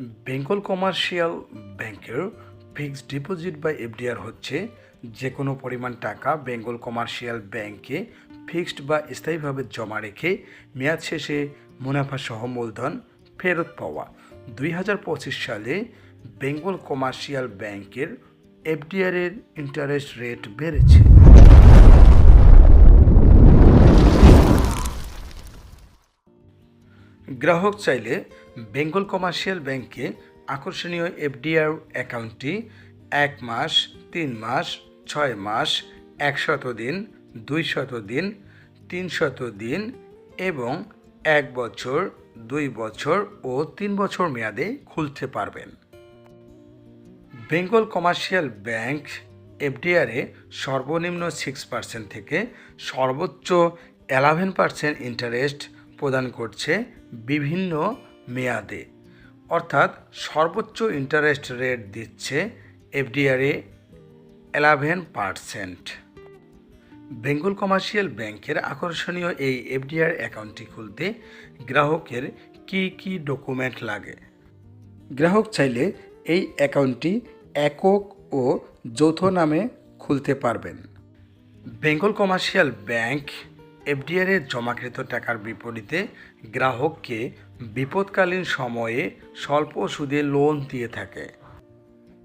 Bengal commercial ব্যাংকের fixed deposit বা FDR হচ্ছে যে কোনো পরিমাণ টাকা বেঙ্গল কমার্শিয়াল ব্যাংকে ফিক্সড বা স্থায়ীভাবে জমা রেখে মেয়াদ শেষে মুনাফা সহ মূলধন ফেরত পাওয়া। দুই হাজার পঁচিশ সালে বেঙ্গল কমার্শিয়াল ব্যাংকের এফডিআরের ইন্টারেস্ট রেট বেড়েছে। গ্রাহক চাইলে বেঙ্গল কমার্শিয়াল ব্যাংকে আকর্ষণীয় এফডিআর অ্যাকাউন্টটি এক মাস, তিন মাস, ছয় মাস, একশত দিন, দুইশত দিন, তিনশত দিন এবং এক বছর, দুই বছর ও তিন বছর মেয়াদে খুলতে পারবেন। বেঙ্গল কমার্শিয়াল ব্যাংক এফডিআরে সর্বনিম্ন সিক্স পার্সেন্ট থেকে সর্বোচ্চ এলেভেন পার্সেন্ট ইন্টারেস্ট প্রদান করছে বিভিন্ন মেয়াদে। অর্থাৎ সর্বোচ্চ ইন্টারেস্ট রেট দিচ্ছে এফডিআরে এলেভেন পার্সেন্ট বেঙ্গল কমার্শিয়াল ব্যাংকের আকর্ষণীয় এই এফডিআর অ্যাকাউন্টটি খুলতে গ্রাহকের কি কি ডকুমেন্ট লাগে? গ্রাহক চাইলে এই অ্যাকাউন্টটি একক ও যৌথ নামে খুলতে পারবেন। বেঙ্গল কমার্শিয়াল ব্যাংক এফডিআর এর জমাকৃত টাকার বিপরীতে গ্রাহককে বিপদকালীন সময়ে স্বল্প সুদে লোন দিয়ে থাকে।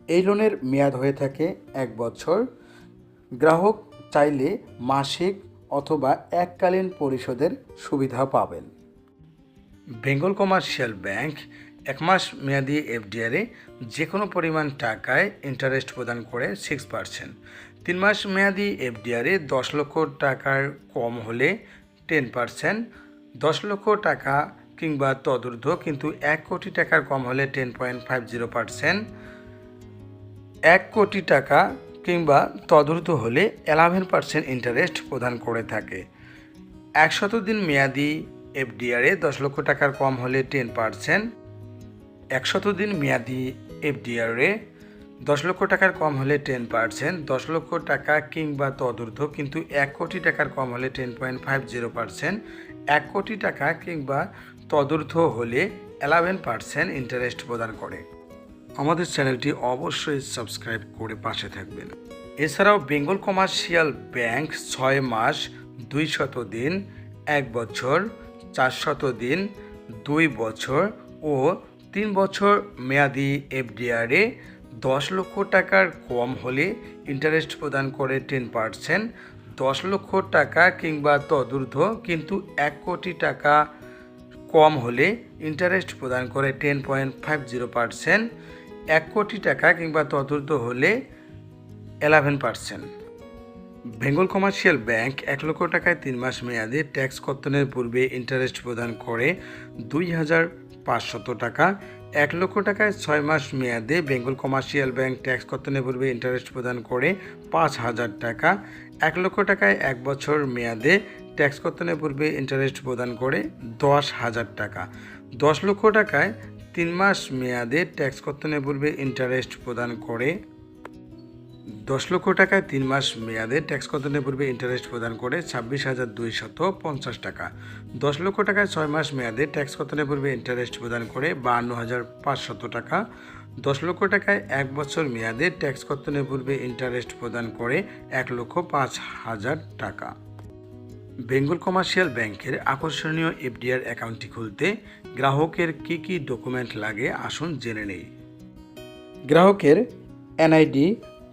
এই লোনের মেয়াদ হয়ে থাকে এক বছর। গ্রাহক চাইলে মাসিক অথবা এককালীন পরিশোধের সুবিধা পাবেন। বেঙ্গল কমার্শিয়াল ব্যাংক এক মাস মেয়াদি এফডিআরে যে কোনো পরিমাণ টাকায় ইন্টারেস্ট প্রদান করে সিক্স পার্সেন্ট তিন মাস মেয়াদি এফডিআরে দশ লক্ষ টাকার কম হলে টেন পার্সেন্ট, দশ লক্ষ টাকা কিংবা তদূর্ধ্ব কিন্তু এক কোটি টাকার কম হলে ten point five zero percent, এক কোটি টাকা কিংবা তদূর্ধ্ব হলে এলেভেন পার্সেন্ট ইন্টারেস্ট প্রদান করে থাকে। একশত দিন মেয়াদি এফডিআরে দশ লক্ষ টাকার কম হলে টেন পার্সেন্ট একশত দিন মেয়াদি এফডিআরে দশ লক্ষ টাকার কম হলে টেন পার্সেন্ট দশ লক্ষ টাকা কিংবা তদূর্ধ্ব কিন্তু এক কোটি টাকার কম হলে ten point five zero percent এক কোটি টাকা কিংবা তদূর্ধ্ব হলে এলেভেন পার্সেন্ট ইন্টারেস্ট প্রদান করে। আমাদের চ্যানেলটি অবশ্যই সাবস্ক্রাইব করে পাশে থাকবেন। এছাড়াও বেঙ্গল কমার্শিয়াল ব্যাংক ছয় মাস, দুই শত দিন, এক বছর চারশত দিন, দুই বছর ও তিন বছর মেয়াদি এফডিআরে দশ লক্ষ টাকার কম হলে ইন্টারেস্ট প্রদান করে টেন পার্সেন্ট দশ লক্ষ টাকা কিংবা তদূর্ধ্ব কিন্তু এক কোটি টাকা কম হলে ইন্টারেস্ট প্রদান করে ten point five zero percent এক কোটি টাকা কিংবা তদূর্ধ্ব হলে eleven percent Bengal commercial bank এক লক্ষ টাকায় তিন মাস মেয়াদে ট্যাক্স কর্তনের পূর্বে ইন্টারেস্ট প্রদান করে দুই হাজার পাঁচশত টাকা, এক লক্ষ টাকায় ছয় মাস মেয়াদে বেঙ্গল কমার্শিয়াল ব্যাংক ট্যাক্স কর্তনে পূর্বে ইন্টারেস্ট প্রদান করে পাঁচ হাজার টাকা, এক লক্ষ টাকায় এক বছর মেয়াদে ট্যাক্স কর্তনে পূর্বে ইন্টারেস্ট প্রদান করে দশ হাজার টাকা, দশ লক্ষ টাকায় তিন মাস মেয়াদে ট্যাক্স কর্তনে পূর্বে ইন্টারেস্ট প্রদান করে দশ লক্ষ টাকায় তিন মাস মেয়াদে ট্যাক্স কর্তনের পূর্বে ইন্টারেস্ট প্রদান করে? ছাব্বিশ হাজার দুইশত পঞ্চাশ টাকা। দশ লক্ষ টাকায় ছয় মাস মেয়াদে ট্যাক্স কর্তনের পূর্বে ইন্টারেস্ট প্রদান করে? বাহান্ন হাজার পাঁচশত টাকা। দশ লক্ষ টাকায় এক বছর মেয়াদে ট্যাক্স কর্তনের পূর্বে ইন্টারেস্ট প্রদান করে? এক লক্ষ পাঁচ হাজার টাকা। বেঙ্গল কমার্শিয়াল ব্যাংকের আকর্ষণীয় এফডিআর অ্যাকাউন্টটি খুলতে গ্রাহকের কী কী ডকুমেন্ট লাগে আসুন জেনে নেই। গ্রাহকের এনআইডি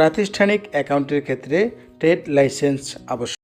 প্রাতিষ্ঠানিক অ্যাকাউন্টের ক্ষেত্রে ট্রেড লাইসেন্স আবশ্যক।